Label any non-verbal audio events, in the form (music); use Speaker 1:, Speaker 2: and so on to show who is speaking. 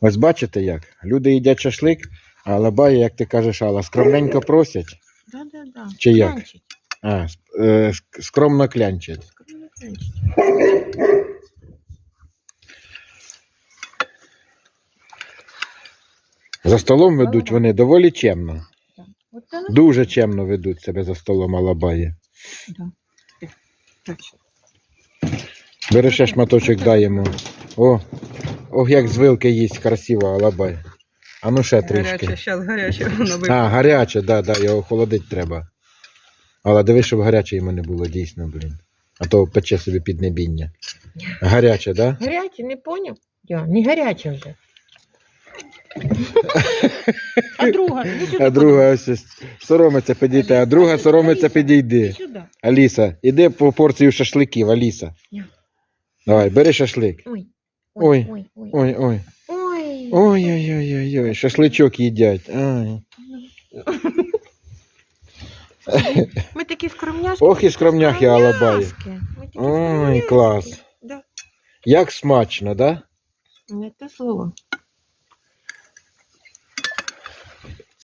Speaker 1: Ось бачите як? Люди їдять шашлик, а алабаї, як ти кажеш, Алла, скромненько просять.
Speaker 2: Да, да, да.
Speaker 1: Чи як?
Speaker 2: Клянчить.
Speaker 1: А, е, скромно клянчать.
Speaker 2: Скромно клянчить.
Speaker 1: За столом ведуть вони доволі чемно. Дуже чемно ведуть себе за столом алабаї.
Speaker 2: Да. Точно.
Speaker 1: Бери ще шматочок дай йому. О, ох, як з вилки їсть красиво алабай. А ну ще трішки.
Speaker 2: Гаряче, зараз гаряче воно буде.
Speaker 1: А, гаряче, да, да, його охолодить треба. Але диви, щоб гаряче йому не було, дійсно, блін. А то пече собі піднебіння. Гаряче, да?
Speaker 2: Гаряче, не поняв? Я, не гаряче вже. (laughs) А друга, іди сюди.
Speaker 1: А друга ось ось соромиться підійти, а друга соромиться підійди. Аліса, іди по порцію шашликів, Аліса.
Speaker 2: Ні.
Speaker 1: Давай, бери шашлик.
Speaker 2: Ой.
Speaker 1: Ой.
Speaker 2: Ой, ой.
Speaker 1: Ой, ой.
Speaker 2: Ой.
Speaker 1: Ой-ой-ой-ой, шашличок їдять. Ай.
Speaker 2: Ми такі скромняшки.
Speaker 1: Ох і скромняхи алабаї. Ой, клас.
Speaker 2: Да.
Speaker 1: Як смачно, да?
Speaker 2: Не те слово.